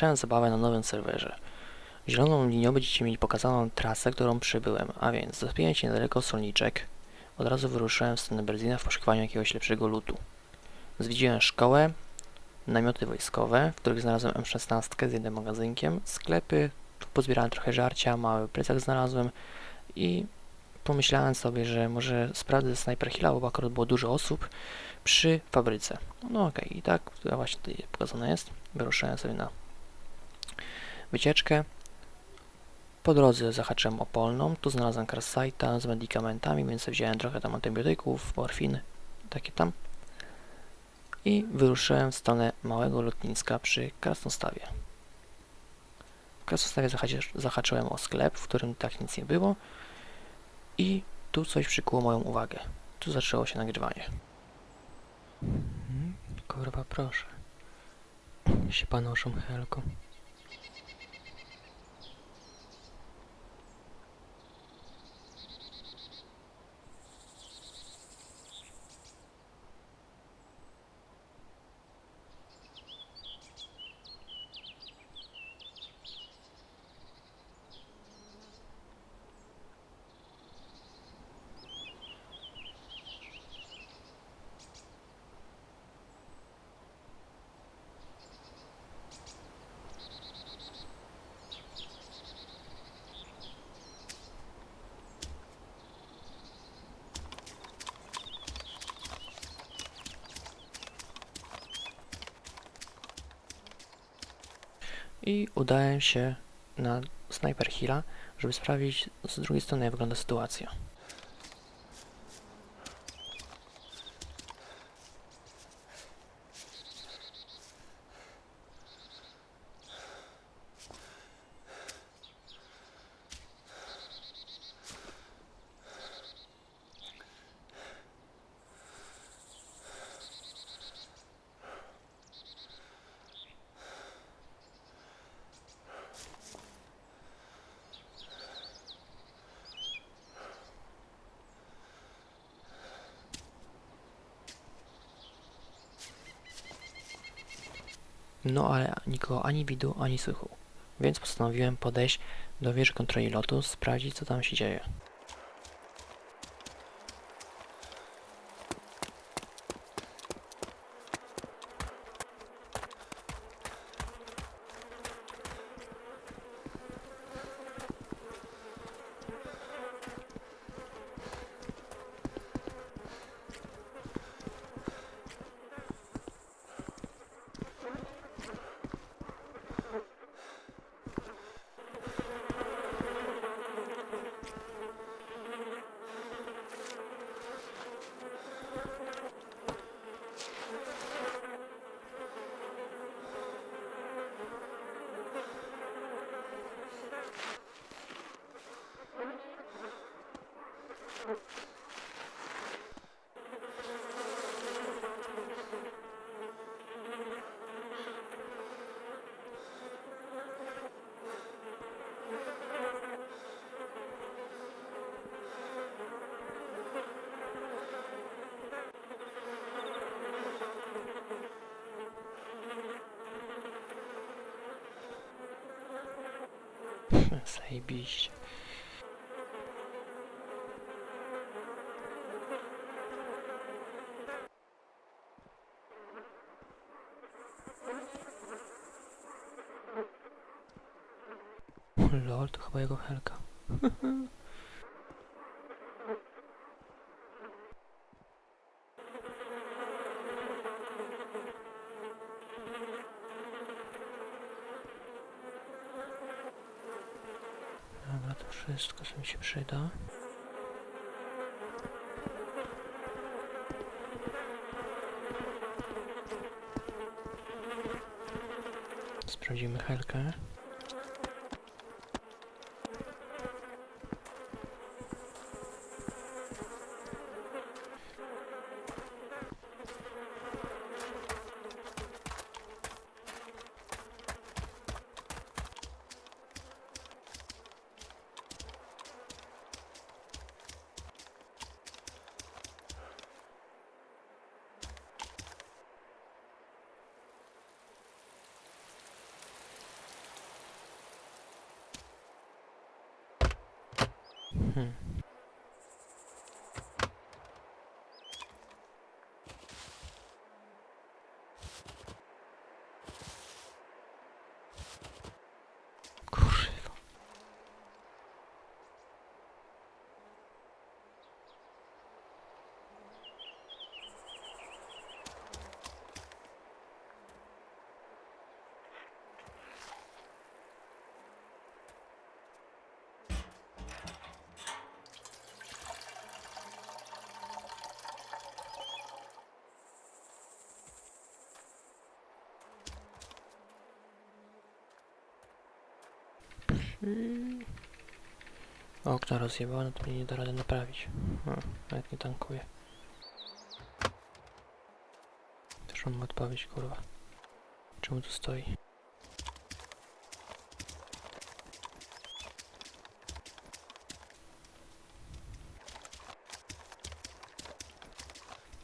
rozpocząłem zabawę na nowym serwerze. Zieloną linią będziecie mieli pokazaną trasę, którą przybyłem, a więc zaspiłem się niedaleko solniczek. Od razu wyruszyłem w stronę Berzina w poszukiwaniu jakiegoś lepszego lutu. Zwiedziłem szkołę, namioty wojskowe, w których znalazłem M16 z jednym magazynkiem, sklepy, tu pozbierałem trochę żarcia, mały plecak znalazłem i pomyślałem sobie, że może sprawdzę Sniper Hilla, bo akurat było dużo osób przy fabryce. No okej, i tak właśnie tutaj pokazane jest. Wyruszyłem sobie na wycieczkę. Po drodze zahaczyłem o polną, tu znalazłem Carsite'a z medykamentami, więc wziąłem trochę tam antybiotyków, morfin, takie tam. I wyruszyłem w stronę małego lotniska przy Krasnostawie. W Krasnostawie zahaczy, zahaczyłem o sklep, w którym tak nic nie było. I tu coś przykuło moją uwagę. Tu zaczęło się nagrywanie. Mhm, Kurwa, proszę. Się panoszą helką. I udałem się na Sniper Hilla, żeby sprawdzić z drugiej strony jak wygląda sytuacja. No ale nikogo ani widu, ani słychu. Więc postanowiłem podejść do wieży kontroli lotu, sprawdzić co tam się dzieje. Zajebiście. Lol, to chyba jego helka. Dobra, to wszystko, co mi się przyda. Sprawdzimy helkę. Hmm. Mm. Okno rozjebane, to mnie nie da rady naprawić. O, nawet nie tankuje. Też mam odpowiedź, kurwa. Czemu tu stoi?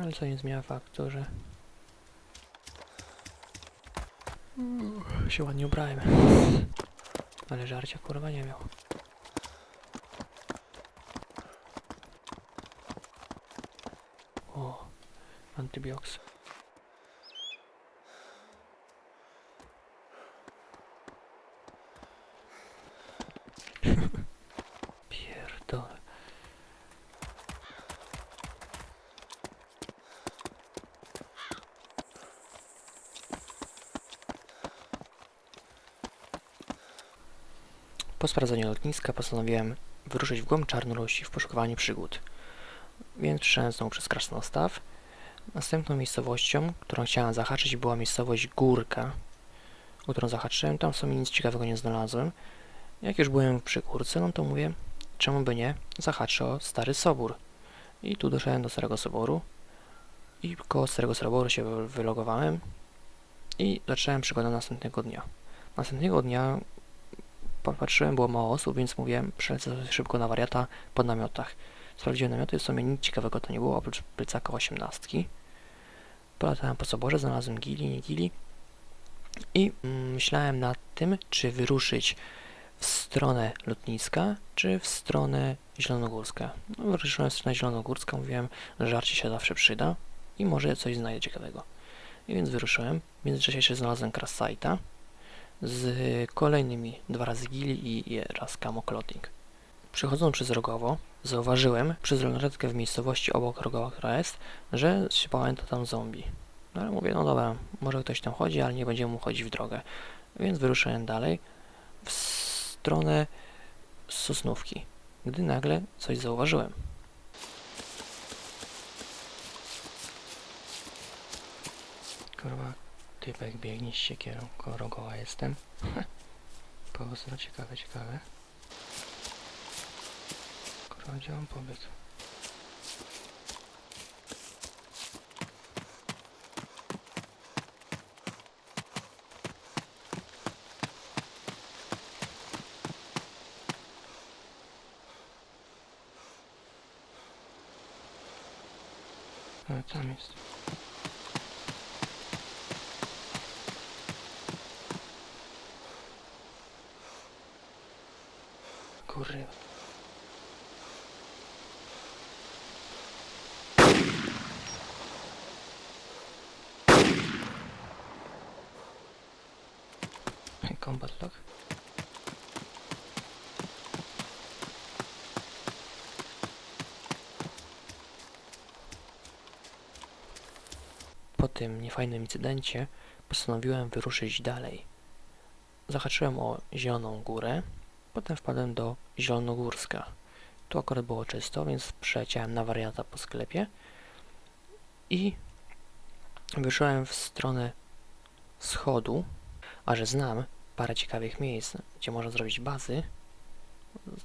Ale co nie zmienia faktu, że... Się ładnie ubrałem. Ale żarcia kurwa nie miał. O, antybioks. Po sprawdzeniu lotniska postanowiłem wyruszyć w głąb Czarnorusi w poszukiwaniu przygód. Więc znowu przez Krasnostaw. Następną miejscowością, którą chciałem zahaczyć, była miejscowość Górka, o którą zahaczyłem. Tam w sumie nic ciekawego nie znalazłem. Jak już byłem przy Górce, no to mówię, czemu by nie, zahaczę o Stary Sobór. I tu doszedłem do Starego Soboru. I koło Starego Soboru się wy- wylogowałem. I zacząłem przygodę następnego dnia. Następnego dnia popatrzyłem, było mało osób, więc mówiłem, przelecę szybko na wariata po namiotach. Sprawdziłem namioty, w sumie nic ciekawego to nie było, oprócz plecaka osiemnastki. Polatałem po soborze, znalazłem gili, nie gili. I mm, myślałem nad tym, czy wyruszyć w stronę lotniska, czy w stronę zielonogórska. No, wyruszyłem w stronę zielonogórska, mówiłem, że żarcie się zawsze przyda i może coś znajdę ciekawego. I więc wyruszyłem. W międzyczasie jeszcze znalazłem Krasajta z kolejnymi dwa razy gili i raz camo clothing. Przechodząc przez Rogowo, zauważyłem przez lornetkę w miejscowości obok Rogowa, która jest, że sypałem to tam zombie. No ale mówię, no dobra, może ktoś tam chodzi, ale nie będziemy mu chodzić w drogę. Więc wyruszyłem dalej w stronę Sosnówki, gdy nagle coś zauważyłem. Kurwa, typek biegnie z siekierą, koło Rogowa jestem. Pozdro, ciekawe, ciekawe. Kurwa, gdzie mam pobyt? A, tam jest. Kurwa. Combat log. Po tym niefajnym incydencie postanowiłem wyruszyć dalej. Zahaczyłem o Zieloną Górę, potem wpadłem do Zielonogórska. Tu akurat było czysto, więc przeleciałem na wariata po sklepie i wyszedłem w stronę wschodu, a że znam parę ciekawych miejsc, gdzie można zrobić bazy,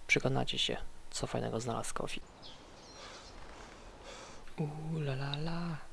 przekonacie się, co fajnego znalazł Kofi. Uuu, la la la.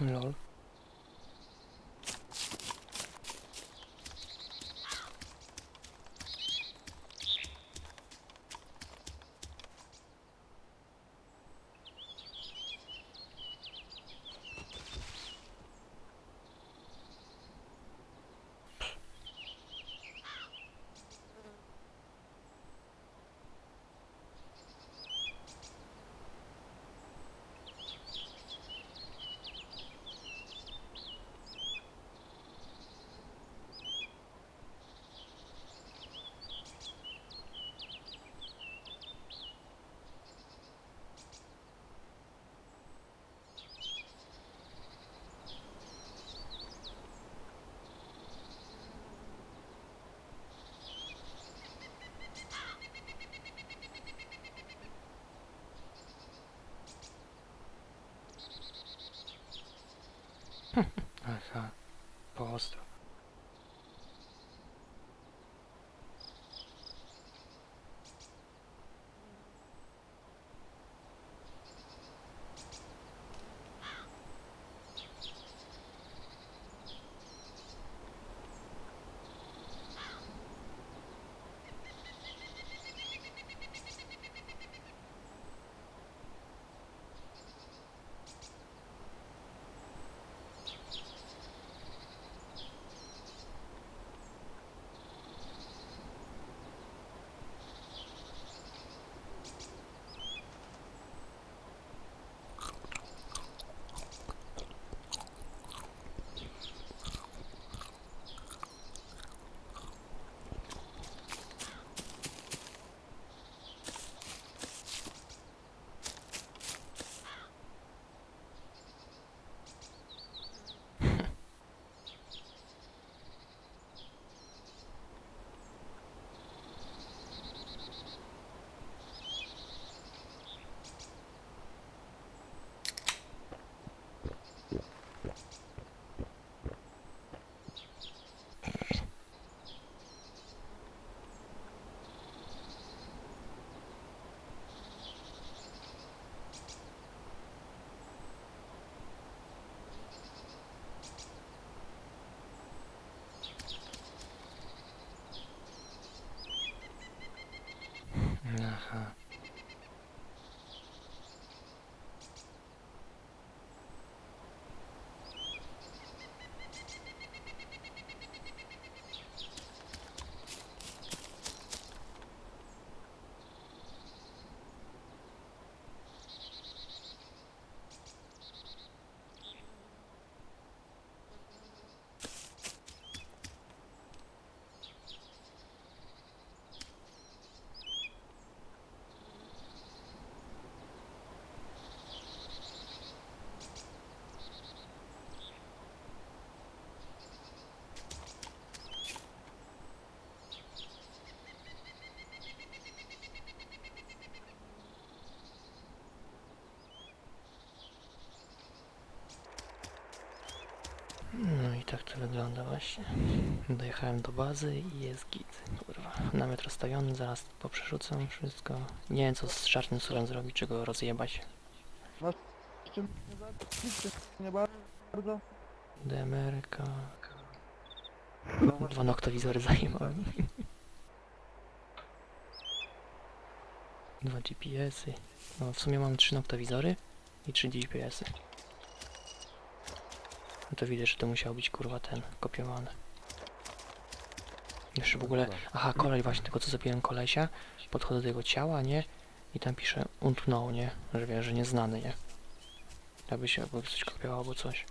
Lol. Aha. Pozdro. Aha. Tak to wygląda właśnie. Dojechałem do bazy i jest git. Kurwa. Namiot rozstawiony, zaraz poprzerzucam wszystko. Nie wiem co z czarnym surem zrobić, czy go rozjebać. Czym nie bardzo? Nie bardzo? DMR-ka. No Dwa noktowizory zajebałem. Dwa GPS-y. No w sumie mam trzy noktowizory i trzy GPS-y. No to widać, że to musiał być kurwa ten kopiowany. Jeszcze w ogóle. Aha, kolej właśnie tego co zabiłem kolesia. Podchodzę do jego ciała, nie? I tam pisze unknął, nie? Że wie, że nieznany, nie? Jakby się jakby coś kopiowało albo coś.